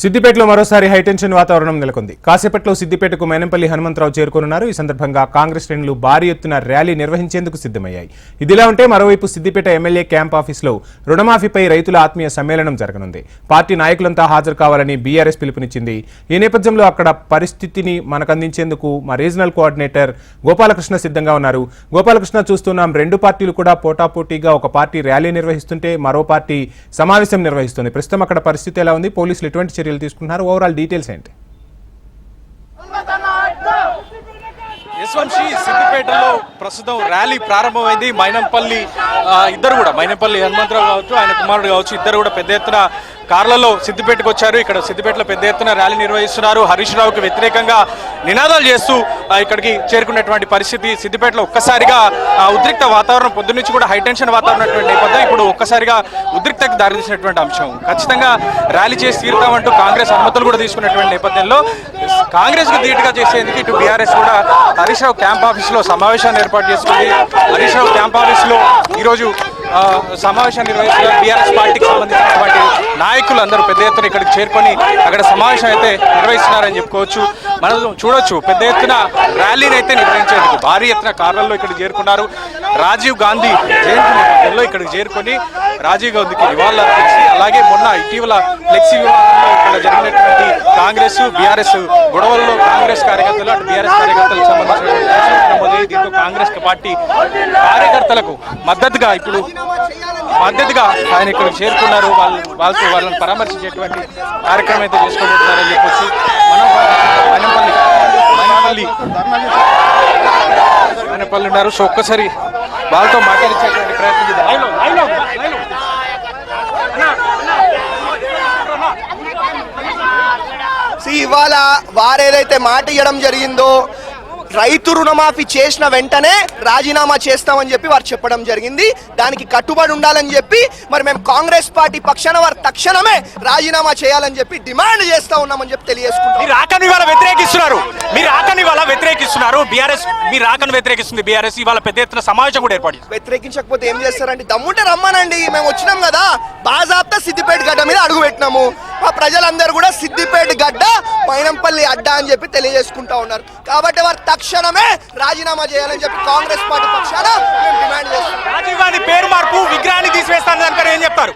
సిద్దిపేటలో మరోసారి హైటెన్షన్ వాతావరణం నెలకొంది. కాసేపట్లో సిద్దిపేటకు మేనంపల్లి హనుమంతరావు చేరుకోనున్నారు. ఈ సందర్భంగా కాంగ్రెస్ శ్రేణులు భారీ ఎత్తున ర్యాలీ నిర్వహించేందుకు సిద్ధమయ్యాయి. ఇదిలా ఉంటే మరోవైపు సిద్దిపేట ఎమ్మెల్యే క్యాంప్ ఆఫీసులో రుణమాఫీపై రైతుల ఆత్మీయ సమ్మేళనం జరగనుంది. పార్టీ నాయకులంతా హాజరు కావాలని బీఆర్ఎస్ పిలుపునిచ్చింది. ఈ నేపథ్యంలో అక్కడ పరిస్థితిని మనకందించేందుకు మా రీజనల్ కోఆర్డినేటర్ గోపాలకృష్ణ సిద్ధంగా ఉన్నారు. గోపాలకృష్ణ చూస్తున్నాం రెండు పార్టీలు కూడా పోటాపోటీగా ఒక పార్టీ ర్యాలీ నిర్వహిస్తుంటే మరో పార్టీ సమావేశం నిర్వహిస్తుంది. ప్రస్తుతం అక్కడ పరిస్థితి ఎలా ఉంది? పోలీసులు ఎటువంటి చర్యలు తీసుకుంటున్నారు. ఓవరాల్ డీటెయిల్స్ ఏంటి? యశ్వంశి సిద్దిపేటలో ప్రస్తుతం ర్యాలీ ప్రారంభమైంది. మైనంపల్లి ఇద్దరు కూడా మైనంపల్లి హనుమంతరావు కావచ్చు ఆయన కుమారుడు కావచ్చు ఇద్దరు కూడా పెద్ద ఎత్తున కార్లలో సిద్దిపేటకు వచ్చారు ఇక్కడ సిద్దిపేటలో పెద్ద ఎత్తున ర్యాలీ నిర్వహిస్తున్నారు. హరీష్ రావుకి వ్యతిరేకంగా నినాదాలు చేస్తూ ఇక్కడికి చేరుకున్నటువంటి పరిస్థితి సిద్దిపేటలో ఒక్కసారిగా ఆ, ఉద్రిక్త వాతావరణం పొద్దున్నుంచి కూడా హైటెన్షన్ వాతావరణం నేపథ్యం ఇప్పుడు ఒక్కసారిగా ఉద్రిక్తకు దారితీసినటువంటి అంశం. ఖచ్చితంగా ర్యాలీ చేసి తీరుతామంటూ కాంగ్రెస్ అనుమతులు కూడా తీసుకున్నటువంటి నేపథ్యంలో కాంగ్రెస్కు ధీటుగా చేసేందుకు ఇటు బీఆర్ఎస్ కూడా హరీష్ రావు క్యాంప్ ఆఫీస్లో సమావేశాన్ని ఏర్పాటు చేసుకుంది. హరీష్ రావు క్యాంప్ ఆఫీస్లో ఈరోజు సమావేశాన్ని నిర్వహిస్తున్న బీఆర్ఎస్ పార్టీకి సంబంధించినటువంటి నాయకులు అందరూ పెద్ద ఎత్తున ఇక్కడికి చేరుకొని అక్కడ సమావేశం అయితే నిర్వహిస్తున్నారని చెప్పుకోవచ్చు. మనం చూడొచ్చు. పెద్ద ఎత్తున ర్యాలీని అయితే నిర్వహించేందుకు భారీ ఎత్తున కార్లలో ఇక్కడ చేరుకున్నారు. రాజీవ్ గాంధీ జయంతి నేపథ్యంలో ఇక్కడికి చేరుకొని రాజీవ్ గాంధీకి నివాళులర్పించి అలాగే మొన్న ఇటీవల ఫ్లెక్సీ వివాదంలో ఇక్కడ జరిగినటువంటి కాంగ్రెస్ బీఆర్ఎస్ గొడవల్లో కాంగ్రెస్ కార్యకర్తలు అటు బీఆర్ఎస్ కార్యకర్తలకు సంబంధించిన దీంతో కాంగ్రెస్ పార్టీ కార్యకర్తలకు మద్దతుగా ఇప్పుడు మద్దతుగా ఆయన ఇక్కడ చేరుకున్నారు. వాళ్ళు వాళ్ళతో వాళ్ళని పరామర్శించేటువంటి కార్యక్రమం అయితే చేసుకోబోతున్నారని చెప్పొచ్చు. మనం మనంపల్లి మనంపల్లి మనంపల్లి ఉన్నారు. సో ఒక్కసారి వాళ్ళతో మాట్లాడించేటువంటి ప్రయత్నం చేద్దాం. ఇవాళ వారేదైతే మాట ఇవ్వడం జరిగిందో రైతు రుణమాఫీ చేసిన వెంటనే రాజీనామా చేస్తామని చెప్పి వారు చెప్పడం జరిగింది. దానికి కట్టుబడి ఉండాలని చెప్పి మరి మేము కాంగ్రెస్ పార్టీ పక్షాన వారు తక్షణమే రాజీనామా చేయాలని చెప్పి డిమాండ్ చేస్తా ఉన్నామని చెప్పి తెలియజేసుకుంటాం. మీరు ఆకని ఇవాళ వ్యతిరేకిస్తున్నారు. మీరు ఆకని ఇవాళ వ్యతిరేకిస్తున్నారు. బీఆర్ఎస్ మీరు ఆకని వ్యతిరేకిస్తుంది బీఆర్ఎస్. ఇవాళ పెద్ద ఎత్తున సమావేశం కూడా ఏర్పాటు. వ్యతిరేకించకపోతే ఏం చేస్తారండి? దమ్ముంటే రమ్మనండి. మేము వచ్చినాం కదా. బాజాబ్తా సిద్దిపేట గడ్డ మీద అడుగు పెట్టినాము. మా ప్రజలందరూ కూడా సిద్దిపేట గడ్డ పైనంపల్లి అడ్డా అని చెప్పి తెలియజేసుకుంటా ఉన్నారు. కాబట్టి వారు తక్షణమే రాజీనామా చేయాలని చెప్పి కాంగ్రెస్ పార్టీ పక్షాన మేము డిమాండ్ చేస్తున్నాం. రాజీవ్ గాంధీ పేరు మార్పు విగ్రహాన్ని తీసివేస్తాను దానికని ఏం చెప్తారు?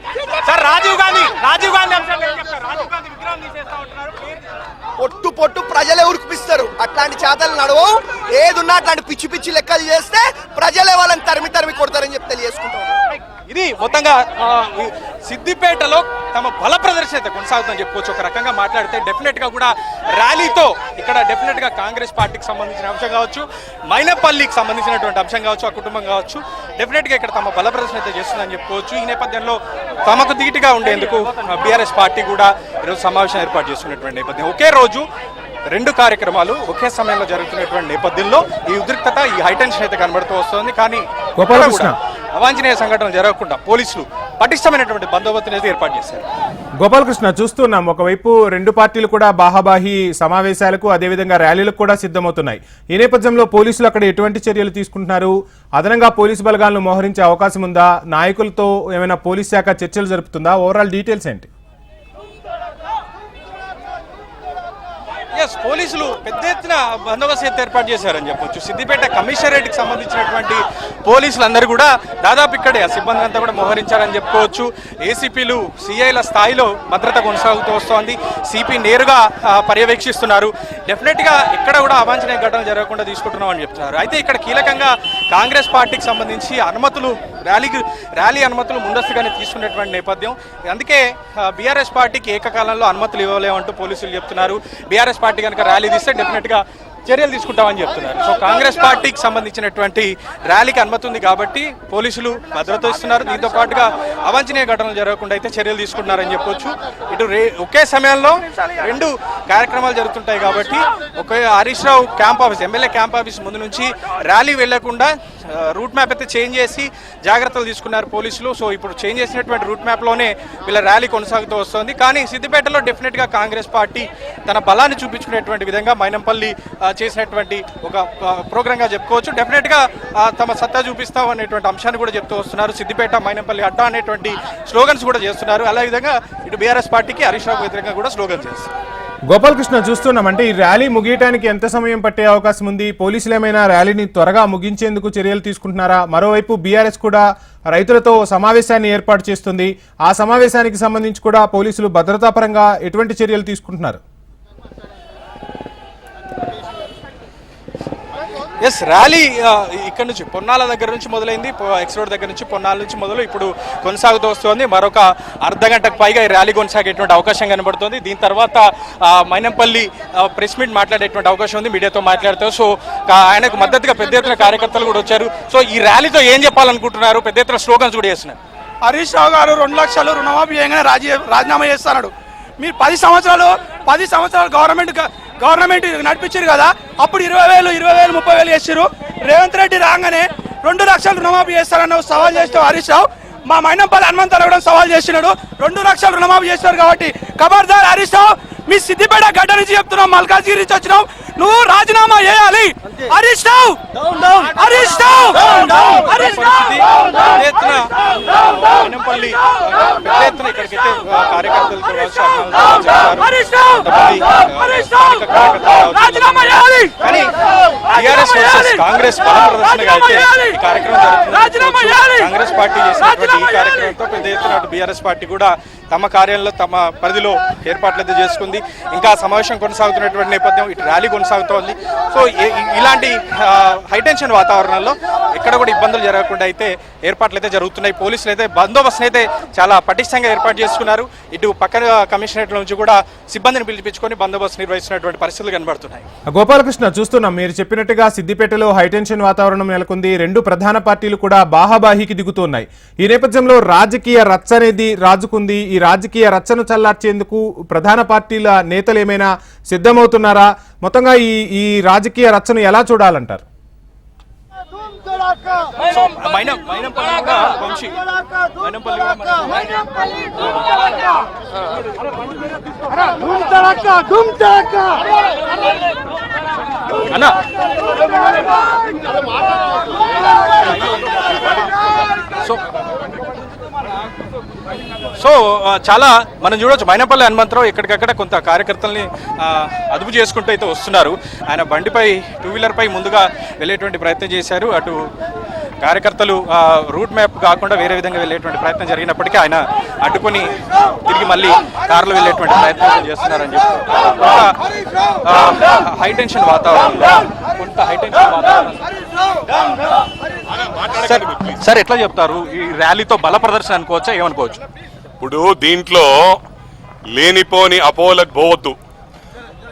సార్ రాజీవ్ గాంధీ రాజీవ్ గాంధీ అంశాన్ని ఏం చెప్తారు? రాజీవ్ గాంధీ విగ్రహం తీసేస్తా ఉంటున్నారు. పేరు పొట్టు పొట్టు ప్రజలే ఉరికిపిస్తారు. అట్లాంటి చేతలు నడవవు. ఏదున్నా అట్లాంటి పిచ్చి పిచ్చి లెక్కలు చేస్తే ప్రజలే వాళ్ళని తరిమి తరిమి కొడతారని చెప్పి తెలియజేసుకుంటాం ఇది మొత్తంగా సిద్దిపేటలో తమ బల ప్రదర్శన అయితే కొనసాగుతుందని చెప్పుకోవచ్చు. ఒక రకంగా మాట్లాడితే డెఫినెట్గా కూడా ర్యాలీతో ఇక్కడ డెఫినెట్గా కాంగ్రెస్ పార్టీకి సంబంధించిన అంశం కావచ్చు మైనపల్లికి సంబంధించినటువంటి అంశం కావచ్చు ఆ కుటుంబం కావచ్చు డెఫినెట్గా ఇక్కడ తమ బల ప్రదర్శన అయితే చేస్తుందని చెప్పుకోవచ్చు. ఈ నేపథ్యంలో తమకు ధీటుగా ఉండేందుకు బీఆర్ఎస్ పార్టీ కూడా ఈరోజు సమావేశం ఏర్పాటు చేస్తున్నటువంటి నేపథ్యం. ఒకే రోజు రెండు కార్యక్రమాలు ఒకే సమయంలో జరుగుతున్నటువంటి నేపథ్యంలో ఈ ఉద్రిక్తత ఈ హైటెన్షన్ అయితే కనబడుతూ వస్తుంది. కానీ అవాంఛనీయ సంఘటనలు జరగకుండా పోలీసులు పటిష్టమైనటువంటి బందోబస్తుని ఏర్పాటు చేశారు. గోపాలకృష్ణ చూస్తున్నాం ఒకవైపు రెండు పార్టీలు కూడా బాహాబాహి సమావేశాలకు అదేవిధంగా ర్యాలీలకు కూడా సిద్ధమవుతున్నాయి. ఈ నేపథ్యంలో పోలీసులు అక్కడ ఎటువంటి చర్యలు తీసుకుంటున్నారు? అదనంగా పోలీసు బలగాలను మోహరించే అవకాశం ఉందా? నాయకులతో ఏమైనా పోలీస్ శాఖ చర్చలు జరుపుతుందా? ఓవరాల్ డీటెయిల్స్ ఏంటి? ఎస్ పోలీసులు పెద్ద ఎత్తున బందోబస్తు ఏర్పాటు చేశారని చెప్పొచ్చు. సిద్దిపేట కమిషనరేట్కి సంబంధించినటువంటి పోలీసులు అందరూ కూడా దాదాపు ఇక్కడే సిబ్బంది అంతా కూడా మోహరించారని చెప్పుకోవచ్చు. ఏసీపీలు సిఐల స్థాయిలో భద్రత కొనసాగుతూ వస్తోంది. సిపి నేరుగా పర్యవేక్షిస్తున్నారు. డెఫినెట్గా ఎక్కడ కూడా అవాంఛనీయ ఘటనలు జరగకుండా తీసుకుంటున్నామని చెప్తున్నారు. అయితే ఇక్కడ కీలకంగా కాంగ్రెస్ పార్టీకి సంబంధించి అనుమతులు ర్యాలీకి ర్యాలీ అనుమతులు ముందస్తుగానే తీసుకున్నటువంటి నేపథ్యం. అందుకే బీఆర్ఎస్ పార్టీకి ఏకకాలంలో అనుమతులు ఇవ్వలేమంటూ పోలీసులు చెప్తున్నారు. బీఆర్ఎస్ పార్టీ కనుక ర్యాలీ తీస్తే డెఫినెట్గా చర్యలు తీసుకుంటామని చెప్తున్నారు. సో కాంగ్రెస్ పార్టీకి సంబంధించినటువంటి ర్యాలీకి అనుమతి ఉంది కాబట్టి పోలీసులు భద్రత ఇస్తున్నారు. దీంతో పాటుగా అవాంఛనీయ ఘటనలు జరగకుండా అయితే చర్యలు తీసుకుంటున్నారని చెప్పొచ్చు. ఇటు రే ఒకే సమయంలో రెండు కార్యక్రమాలు జరుగుతుంటాయి కాబట్టి okay Harish Rao camp office MLA camp office ముందు నుంచి ర్యాలీ వెళ్ళకుండా రూట్ మ్యాప్ అయితే చేంజ్ చేసి జాగ్రత్తలు తీసుకున్నారు పోలీసులు. సో ఇప్పుడు చేంజ్ చేసినటువంటి రూట్ మ్యాప్లోనే వీళ్ళ ర్యాలీ కొనసాగుతూ వస్తుంది. కానీ సిద్దిపేటలో డెఫినెట్గా కాంగ్రెస్ పార్టీ తన బలాన్ని చూపించుకునేటువంటి విధంగా మైనంపల్లి చేసినటువంటి ఒక ప్రోగ్రాంగా చెప్పుకోవచ్చు. డెఫినెట్గా తమ సత్తా చూపిస్తాం అనేటువంటి అంశాన్ని కూడా చెప్తూ వస్తున్నారు. సిద్దిపేట మైనంపల్లి అడ్డా అనేటువంటి స్లోగన్స్ కూడా చేస్తున్నారు. అదే విధంగా ఇటు బీఆర్ఎస్ పార్టీకి హరీష్ రావు వ్యతిరేకంగా కూడా స్లోగన్ చేస్తారు గోపాలకృష్ణ చూస్తున్నాం అంటే ఈ ర్యాలీ ముగియటానికి ఎంత సమయం పట్టే అవకాశం ఉంది? పోలీసులు ఏమైనా ర్యాలీని త్వరగా ముగించేందుకు చర్యలు తీసుకుంటున్నారా? మరోవైపు బీఆర్ఎస్ కూడా రైతులతో సమావేశాన్ని ఏర్పాటు చేస్తుంది. ఆ సమావేశానికి సంబంధించి కూడా పోలీసులు భద్రతాపరంగా ఎటువంటి చర్యలు తీసుకుంటున్నారు? ఎస్ ర్యాలీ uh, ఇక్కడ నుంచి పొన్నాల దగ్గర నుంచి మొదలైంది. ఎక్స్ రోడ్ దగ్గర నుంచి పొన్నాల నుంచి మొదలు ఇప్పుడు కొనసాగుతూ వస్తుంది. మరొక అర్ధ గంటకు పైగా ఈ ర్యాలీ కొనసాగేటువంటి అవకాశం కనబడుతుంది. దీని తర్వాత మైనంపల్లి ప్రెస్ మీట్ మాట్లాడేటువంటి అవకాశం ఉంది మీడియాతో మాట్లాడుతూ. సో ఆయనకు మద్దతుగా పెద్ద ఎత్తున కార్యకర్తలు కూడా వచ్చారు. సో ఈ ర్యాలీతో ఏం చెప్పాలనుకుంటున్నారు? పెద్ద ఎత్తున స్లోగన్స్ కూడా చేస్తున్నారు. హరీష్ రావు గారు రెండు లక్షలు రుణమాఫీ చేయగానే రాజీ రాజీనామా చేస్తున్నాడు. మీరు పది సంవత్సరాలు పది సంవత్సరాలు గవర్నమెంట్ గవర్నమెంట్ నడిపించారు కదా అప్పుడు ఇరవై వేలు ఇరవై వేలు ముప్పై వేలు చేసారు రేవంత్ రెడ్డి రాగానే రెండు లక్షలు రుణమాఫీ చేస్తారన్న సవాల్ చేస్తే హరీష్ రావు మా మైనంపల్లి హనుమంతరావు కూడా సవాల్ చేసినాడు రెండు లక్షలు రుణమాఫీ చేస్తారు కాబట్టి ఖబర్దార్ హరీష్ రావు మీ సిద్దిపేట గడ్డ నుంచి చెప్తున్నాం మల్కాజ్గిరి నుంచి వచ్చినావు నువ్వు రాజీనామా చేయాలి హరీష్ రావు హరీష్ రావు హరీష్ రావు హరీష్ రావు రాజు టీఆర్ఎస్ వర్సెస్ కాంగ్రెస్ బల ప్రదర్శనగా అయితే ఈ కార్యక్రమం జరుగుతుంది. కాంగ్రెస్ పార్టీ చేసినటువంటి ఈ కార్యక్రమంతో పెద్ద ఎత్తున బీఆర్ఎస్ పార్టీ కూడా తమ కార్యాలయంలో తమ పరిధిలో ఏర్పాట్లు అయితే చేసుకుంది. ఇంకా సమావేశం కొనసాగుతున్నటువంటి నేపథ్యం ఇటు ర్యాలీ కొనసాగుతోంది. సో ఇలాంటి హైటెన్షన్ వాతావరణంలో ఎక్కడ కూడా ఇబ్బందులు జరగకుండా అయితే ఏర్పాట్లు అయితే జరుగుతున్నాయి. పోలీసులు అయితే బందోబస్తును అయితే చాలా పటిష్టంగా ఏర్పాటు చేసుకున్నారు. ఇటు పక్కన కమిషనరేట్ నుంచి కూడా సిబ్బందిని పిలిపించుకొని బందోబస్తు నిర్వహిస్తున్నటువంటి పరిస్థితులు కనబడుతున్నాయి. గోపాలకృష్ణ చూస్తున్నాం మీరు చెప్పినట్టుగా సిద్దిపేటలో హైటెన్షన్ వాతావరణం నెలకొంది. రెండు ప్రధాన పార్టీలు కూడా బాహాబాహికి దిగుతున్నాయి. ఈ నేపథ్యంలో రాజకీయ రచ్చ అనేది రాజుకుంది. ఈ రాజకీయ రచ్చను చల్లార్చేందుకు ప్రధాన పార్టీల నేతలు ఏమైనా సిద్ధమవుతున్నారా? మొత్తంగా ఈ ఈ రాజకీయ రచ్చను ఎలా చూడాలంటారు? మైనం మైనంపల్లి కూడా వంశీ. మైనంపల్లి కూడా మనకు అన్న. సో చాలా మనం చూడొచ్చు. మైనపల్లి హనుమంతరావు ఎక్కడికక్కడ కొంత కార్యకర్తల్ని అదుపు చేసుకుంటూ అయితే వస్తున్నారు. ఆయన బండిపై టూ వీలర్పై ముందుగా వెళ్ళేటువంటి ప్రయత్నం చేశారు. అటు కార్యకర్తలు రూట్ మ్యాప్ కాకుండా వేరే విధంగా వెళ్ళేటువంటి ప్రయత్నం జరిగినప్పటికీ ఆయన అడ్డుకొని తిరిగి మళ్ళీ కారులో వెళ్ళేటువంటి ప్రయత్నం చేస్తున్నారని చెప్పి. హై టెన్షన్ వాతావరణంలో కొంత హై టెన్షన్ వాతావరణం. సార్ సార్ ఎట్లా చెప్తారు? ఈ ర్యాలీతో బల ప్రదర్శన అనుకోవచ్చా? ఏమనుకోవచ్చు? ఇప్పుడు దీంట్లో లేనిపోని అపోలకు పోవద్దు.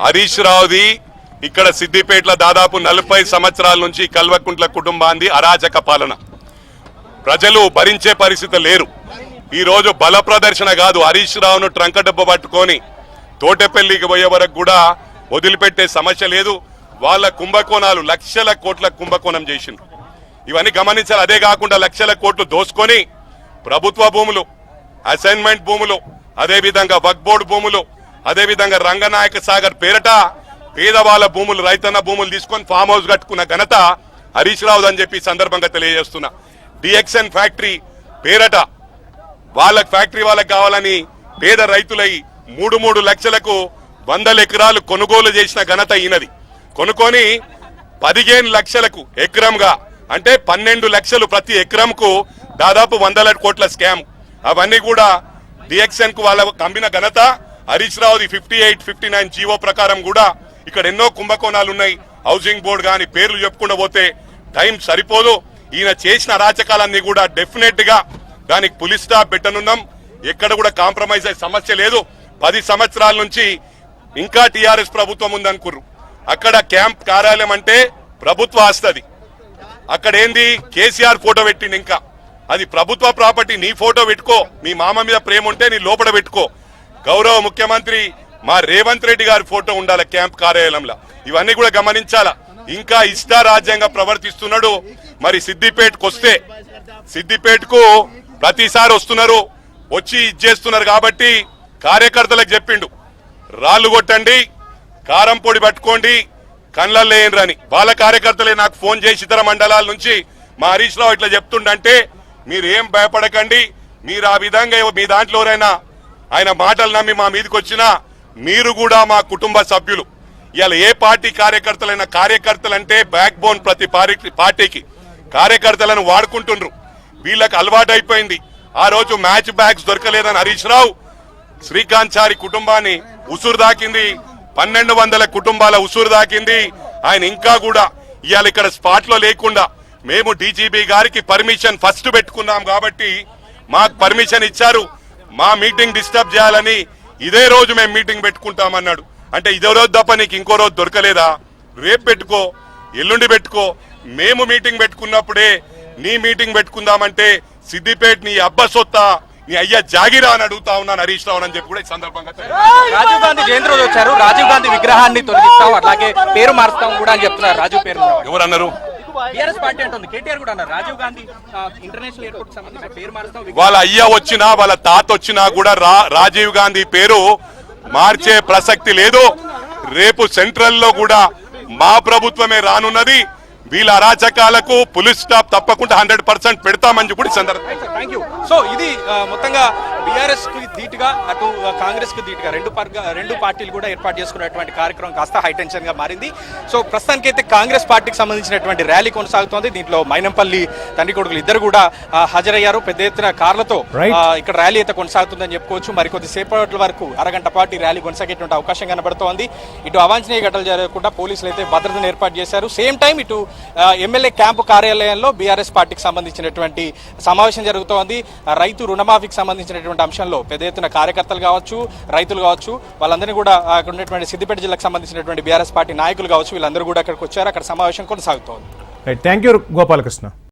హరీష్ రావుది ఇక్కడ సిద్దిపేటలో దాదాపు నలభై సంవత్సరాల నుంచి కల్వకుంట్ల కుటుంబాన్ని అరాచక పాలన. ప్రజలు భరించే పరిస్థితి లేరు. ఈరోజు బల ప్రదర్శన కాదు హరీష్ రావును ట్రంక డబ్బు పట్టుకొని తోటపల్లికి పోయే వరకు కూడా వదిలిపెట్టే సమస్య లేదు. వాళ్ళ కుంభకోణాలు లక్షల కోట్ల కుంభకోణం చేసిండ్రు. ఇవన్నీ గమనించాలి అదే కాకుండా లక్షల కోట్లు దోసుకొని ప్రభుత్వ భూములు అసైన్మెంట్ భూములు అదేవిధంగా వక్బోర్డ్ వక్ బోర్డు భూములు అదేవిధంగా రంగనాయక సాగర్ పేరట పేదవాళ్ళ భూములు రైతన్న భూములు తీసుకొని ఫామ్ హౌస్ కట్టుకున్న ఘనత హరీష్ రావు అని చెప్పి సందర్భంగా తెలియజేస్తున్నా. డిఎక్సన్ ఫ్యాక్టరీ పేరట వాళ్ళకి ఫ్యాక్టరీ వాళ్ళకి కావాలని పేద రైతులై మూడు మూడు లక్షలకు వందల ఎకరాలు కొనుగోలు చేసిన ఘనత ఈయనది. కొనుక్కొని పదిహేను లక్షలకు ఎకరంగా అంటే పన్నెండు లక్షలు ప్రతి ఎకరంకు దాదాపు వందల కోట్ల స్కామ్. అవన్నీ కూడా డిఎక్సన్కు వాళ్ళ కమ్మిన ఘనత. Harish రావుది fifty eight fifty nine GO ప్రకారం కూడా ఇక్కడ ఎన్నో కుంభకోణాలు ఉన్నాయి. హౌసింగ్ బోర్డు కానీ పేర్లు చెప్పుకుంటూ పోతే టైం సరిపోదు. ఈయన చేసిన అరాచకాలన్నీ కూడా డెఫినెట్గా దానికి పులిస్ స్టాప్ పెట్టనున్నాం. ఎక్కడ కూడా కాంప్రమైజ్ అయ్యే సమస్య లేదు. పది సంవత్సరాల నుంచి ఇంకా టిఆర్ఎస్ ప్రభుత్వం ఉందనుకుర్రు. అక్కడ క్యాంప్ కార్యాలయం అంటే ప్రభుత్వ ఆస్తది అక్కడ ఏంది? కేసీఆర్ ఫోటో పెట్టింది ఇంకా. అది ప్రభుత్వ ప్రాపర్టీ నీ ఫోటో పెట్టుకో. మీ మామ మీద ప్రేమ ఉంటే నీ లోపల పెట్టుకో. గౌరవ ముఖ్యమంత్రి మా రేవంత్ రెడ్డి గారి ఫోటో ఉండాలి క్యాంప్ కార్యాలయంలో. ఇవన్నీ కూడా గమనించాలా? ఇంకా ఇష్టారాజ్యంగా ప్రవర్తిస్తున్నాడు. మరి సిద్దిపేటకు వస్తే సిద్దిపేటకు ప్రతిసారి వస్తున్నారు. వచ్చి ఇచ్చేస్తున్నారు కాబట్టి కార్యకర్తలకు చెప్పిండు. రాళ్ళు కొట్టండి కారం పొడి పట్టుకోండి కళ్ళల్లో లేనరని వాళ్ళ కార్యకర్తలే నాకు ఫోన్ చేసి ఇతర మండలాల నుంచి మా హరీష్ రావు ఇట్లా చెప్తుండంటే మీరు ఏం భయపడకండి. మీరు ఆ విధంగా మీ దాంట్లోనైనా ఆయన మాటలు నమ్మి మా మీదకి వచ్చినా మీరు కూడా మా కుటుంబ సభ్యులు. ఇవాళ ఏ పార్టీ కార్యకర్తలైనా కార్యకర్తలు అంటే బ్యాక్ బోన్ ప్రతి పార్టీ- పార్టీకి. కార్యకర్తలను వాడుకుంటుండ్రు. వీళ్ళకి అలవాటు అయిపోయింది ఆ రోజు మ్యాచ్ బ్యాగ్స్ దొరకలేదని హరీష్ రావు శ్రీకాంత్ చారి కుటుంబాన్ని ఉసురు దాకింది. పన్నెండు వందల కుటుంబాల ఉసురు దాకింది. ఆయన ఇంకా కూడా ఇవాళ ఇక్కడ స్పాట్లో లేకుండా మేము డీజీబీ గారికి పర్మిషన్ ఫస్ట్ పెట్టుకున్నాం కాబట్టి మాకు పర్మిషన్ ఇచ్చారు. మా మీటింగ్ డిస్టర్బ్ చేయాలని ఇదే రోజు మేము మీటింగ్ పెట్టుకుంటామన్నాడు. అంటే ఇదే రోజు తప్ప నీకు ఇంకో రోజు దొరకలేదా? రేపు పెట్టుకో ఎల్లుండి పెట్టుకో. మేము మీటింగ్ పెట్టుకున్నప్పుడే నీ మీటింగ్ పెట్టుకుందామంటే సిద్దిపేట నీ అబ్బ సొత్తా నీ అయ్యా జాగిరా అని అడుగుతా ఉన్నాను హరీష్ రావు అని చెప్పి కూడా ఈ సందర్భంగా. రాజీవ్ గాంధీ జయంతి రోజు వచ్చారు. రాజీవ్ గాంధీ విగ్రహాన్ని తొలగిస్తాం. అట్లాగే పేరు మారుస్తాం కూడా అని చెప్తున్నారు. రాజీవ్ పేరు ఎవరన్నారు? బీఆర్ఎస్ పార్టీ అంటుంది. కేటీఆర్ కూడా అన్నారు. రాజీవ్ గాంధీ ఇంటర్నేషనల్ ఎయిర్పోర్ట్ సంబంధించిన పేరు మారుస్తాం వాళ్ళ అయ్య వచ్చినా వాళ్ళ తాత వచ్చినా కూడా రాజీవ్ గాంధీ పేరు మార్చే ప్రసక్తి లేదు. రేపు సెంట్రల్లో కూడా మా ప్రభుత్వమే రానున్నది. వీళ్ళ అరాచకాలకు పులిస్ స్టాప్ తప్పకుండా హండ్రెడ్ పర్సెంట్ పెడతామని చెప్పి కూడా యూ సో ఇది మొత్తంగా బీఆర్ఎస్కి ధీటుగా అటు కాంగ్రెస్కి ధీటుగా రెండు పర్గ- రెండు పార్టీలు కూడా ఏర్పాటు చేసుకున్నటువంటి కార్యక్రమం కాస్త హైటెన్షన్గా మారింది. సో ప్రస్తుతానికైతే కాంగ్రెస్ పార్టీకి సంబంధించినటువంటి ర్యాలీ కొనసాగుతోంది. దీంట్లో మైనంపల్లి తండ్రి కొడుకులు ఇద్దరు కూడా హాజరయ్యారు. పెద్ద ఎత్తున కార్లతో ఇక్కడ ర్యాలీ అయితే కొనసాగుతుందని చెప్పుకోవచ్చు. మరి కొద్దిసేపటి వరకు అరగంట పాటు ఈ ర్యాలీ కొనసాగేటువంటి అవకాశం కనబడుతోంది. ఇటు అవాంఛనీయ ఘటనలు జరగకుండా పోలీసులు అయితే భద్రతను ఏర్పాటు చేశారు. సేమ్ టైం ఇటు ఎమ్మెల్యే క్యాంపు కార్యాలయంలో బీఆర్ఎస్ పార్టీకి సంబంధించినటువంటి సమావేశం జరుగుతోంది. రైతు రుణమాఫీకి సంబంధించినటువంటి అంశంలో పెద్ద ఎత్తున కార్యకర్తలు కావచ్చు రైతులు కావచ్చు వాళ్ళందరినీ కూడా అక్కడ ఉన్నటువంటి సిద్దిపేట జిల్లాకు సంబంధించినటువంటి బీఆర్ఎస్ పార్టీ నాయకులు కావచ్చు వీళ్ళందరూ కూడా అక్కడికి వచ్చారు. అక్కడ సమావేశం కొనసాగుతోంది. Thank you Gopalakrishna